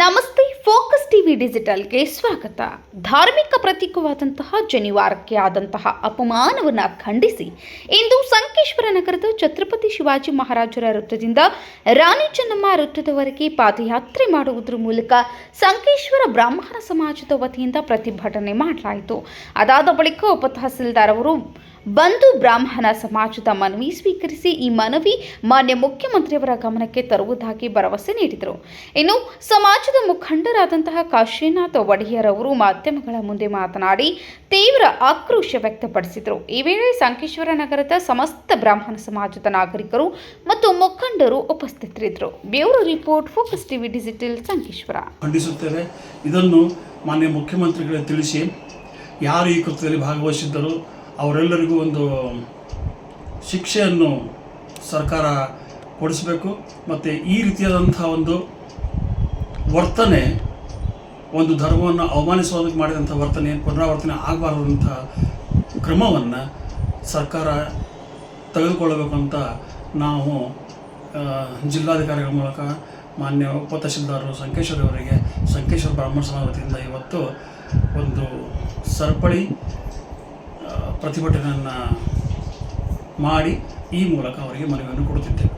ನಮಸ್ತೆ focus TV ಡಿಜಿಟಲ್ಗೆ ಸ್ವಾಗತ. ಧಾರ್ಮಿಕ ಪ್ರತೀಕವಾದಂತಹ ಜನಿವಾರಕ್ಕೆ ಆದಂತಹ ಅಪಮಾನವನ್ನು ಖಂಡಿಸಿ ಇಂದು ಸಂಕೇಶ್ವರ ನಗರದ ಛತ್ರಪತಿ ಶಿವಾಜಿ ಮಹಾರಾಜರ ವೃತ್ತದಿಂದ ರಾಣಿ ಚೆನ್ನಮ್ಮ ವೃತ್ತದವರೆಗೆ ಪಾದಯಾತ್ರೆ ಮಾಡುವುದರ ಮೂಲಕ ಸಂಕೇಶ್ವರ ಬ್ರಾಹ್ಮಣ ಸಮಾಜದ ವತಿಯಿಂದ ಪ್ರತಿಭಟನೆ ಮಾಡಲಾಯಿತು. ಅದಾದ ಬಳಿಕ ಉಪ ತಹಸೀಲ್ದಾರ್ ಅವರು ಬಂದು ಬ್ರಾಹ್ಮಣ ಸಮಾಜದ ಮನವಿ ಸ್ವೀಕರಿಸಿ ಈ ಮನವಿ ಮಾನ್ಯ ಮುಖ್ಯಮಂತ್ರಿಯವರ ಗಮನಕ್ಕೆ ತರುವುದಾಗಿ ಭರವಸೆ ನೀಡಿದರು. ಇನ್ನು ಸಮಾಜದ ಮುಖಂಡರಾದಂತಹ ಕಾಶಿನಾಥ್ ಒಡೆಯರ್ ಅವರು ಮಾಧ್ಯಮಗಳ ಮುಂದೆ ಮಾತನಾಡಿ ತೀವ್ರ ಆಕ್ರೋಶ ವ್ಯಕ್ತಪಡಿಸಿದರು. ಈ ವೇಳೆ ಸಂಕೇಶ್ವರ ನಗರದ ಸಮಸ್ತ ಬ್ರಾಹ್ಮಣ ಸಮಾಜದ ನಾಗರಿಕರು ಮತ್ತು ಮುಖಂಡರು ಉಪಸ್ಥಿತರಿದ್ದರು. Bureau report, focus TV digital, Sankeshwar. ಖಂಡಿಸುತ್ತೇವೆ ಇದನ್ನು ಮಾನ್ಯ ಮುಖ್ಯಮಂತ್ರಿಗಳಿಗೆ ತಿಳಿಸಿ, ಯಾರು ಈ ಕೃತ್ಯದಲ್ಲಿ ಭಾಗವಹಿಸಿದ್ದರು, ಅವರೆಲ್ಲರಿಗೂ ಒಂದು ಶಿಕ್ಷೆಯನ್ನು ಸರ್ಕಾರ ಕೊಡಿಸಬೇಕು. ಮತ್ತು ಈ ರೀತಿಯಾದಂಥ ಒಂದು ವರ್ತನೆ ಒಂದು ಧರ್ಮವನ್ನು ಅವಮಾನಿಸೋದಕ್ಕೆ ಮಾಡಿದಂಥ ವರ್ತನೆ, ಪುನರಾವರ್ತನೆ ಆಗಬಾರದಂಥ ಕ್ರಮವನ್ನು ಸರ್ಕಾರ ತೆಗೆದುಕೊಳ್ಳಬೇಕು ಅಂತ ನಾವು ಜಿಲ್ಲಾಧಿಕಾರಿಗಳ ಮೂಲಕ ಮಾನ್ಯ ಉಪ ತಹಶೀಲ್ದಾರರು ಸಂಕೇಶ್ವರ ಅವರಿಗೆ ಸಂಕೇಶ್ವರ ಬ್ರಾಹ್ಮಣ ಸಮಾಜ ಇವತ್ತು ಒಂದು ಸರಪಳಿ ಪ್ರತಿಭಟನೆಯನ್ನು ಮಾಡಿ ಈ ಮೂಲಕ ಅವರಿಗೆ ಮನವಿಯನ್ನು ಕೊಡುತ್ತಿದ್ದೇವೆ.